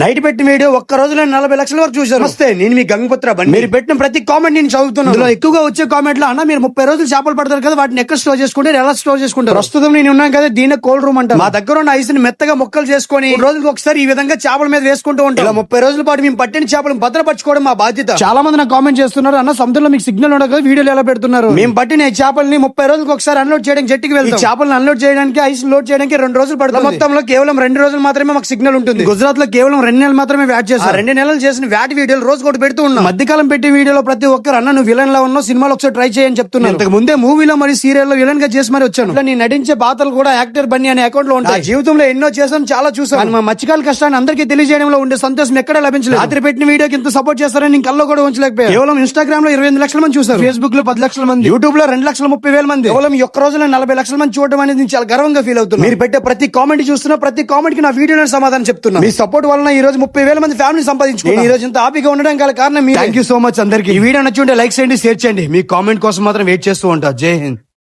Night పెట్టిన video ఒక్క రోజులో నలభై లక్షల వరకు చూసారు వస్తే నేను మీ గంగపుత్ర బండి. మీరు పెట్టిన ప్రతి కామెంట్ నేను చదువుతున్నాను. ఎక్కువగా వచ్చే కామెంట్లో అన్న మీరు ముప్పై రోజులు చేపలు పడతారు కదా వాటిని ఎక్కడ స్టోర్ చేసుకుంటారు ఎలా స్టోర్ చేసుకుంటారు? ప్రస్తుతం నేను ఉన్నాను కదా దీని కోల్డ్ రూమ్ అంటారు. మా దగ్గర ఉన్న ఐస్ని మెత్తగా ముక్కలు చేసుకొని రోజులకు ఒకసారి ఈ విధంగా చేపల మీద వేసుకుంటూ ఉంటాం. ఇలా ముప్పై రోజుల పాటు మేము పట్టిన చేపలను భద్రపరచుకోవడం మా బాధ్యత. చాలా మంది నాకు కామెంట్ చేస్తున్నారు అన్న సముద్రంలో మీకు సిగ్నల్ ఉండదు వీడియోలు ఎలా పెడుతున్నారు? మేము పట్టిన ఈ చేపల్ని ముప్పై రోజులకు ఒకసారి అన్లోడ్ చేయడానికి జట్టుకి వెళ్తాం. చేపలను అన్లోడ్ చేయడానికి ఐస్ లోడ్ చేయడానికి రెండు రోజులు పడుతుంది. మొత్తంలో కేవలం రెండు రోజులు మాత్రమే మాకు సిగ్నల్ ఉంటుంది. గుజరాత్లో కేవలం రెండు నెలలు మాత్రమే వ్యాట్ ఆ రెండు నెలలు చేసిన వ్యాట్ వీడియోలు రోజు ఒకటి పెడుతూ ఉన్నాం. మధ్యకాలం పెట్టే వీడియోలో ప్రతి ఒక్కరు అన్న నువ్వు విలన్ లా ఉన్నావు సినిమాలో ఒకసారి ట్రై చేయని చెప్తున్నాను ఇంతకు ముందే మూవీలో మరి సీరియల్లో విలన్గా చేసి మరి వచ్చాను. నేను నటించే పాత్రలు కూడా యాక్టర్ బన్నీ అనే అకౌంట్లో ఉంటాయి. జీవితంలో ఎన్నో చేసాం చాలా చూసాం కానీ మా మత్స్యకాల కష్టాన్ని అందరికీ తెలియజేయడంలో ఉండే సంతోషం ఎక్కడ లభించలేదు. రాత్రి పెట్టిన వీడియోకి ఇంత సపోర్ట్ చేస్తారని నేను కల్లో కూడా ఉంచలేకపోయా కేవలం ఇన్స్టాగ్రామ్లో ఇరవై ఎనిమిది లక్షల మంది చూసారు ఫేస్బుక్లో పది లక్షల మంది. యూట్యూబ్లో రెండు లక్షల ముప్పై వేల మంది. కేవలం ఒక్క రోజులో నలభై లక్షల మంది చూడడం అనేది చాలా గర్వంగా ఫీల్ అవుతున్నాను. మీరు పెట్టే ప్రతి కామెంట్ చూస్తున్నా ప్రతి కామెంట్కి నా వీడియో సమాధానం చెప్తున్నా. మీ సపోర్ట్ వలన ఈ రోజు ముప్పై వేల మంది ఫ్యామిలీ సంపాదించుకున్నాను ఈ రోజు ఇంత హ్యాపీగా ఉండడం గల కారణం థ్యాంక్ యూ సో మచ్ అందరికి. ఈ వీడియో నచ్చుంటే లైక్ చేయండి షేర్ చేయండి. మీ కామెంట్ కోసం మాత్రం వెయిట్ చేస్తూ ఉంటా. జై హింద్.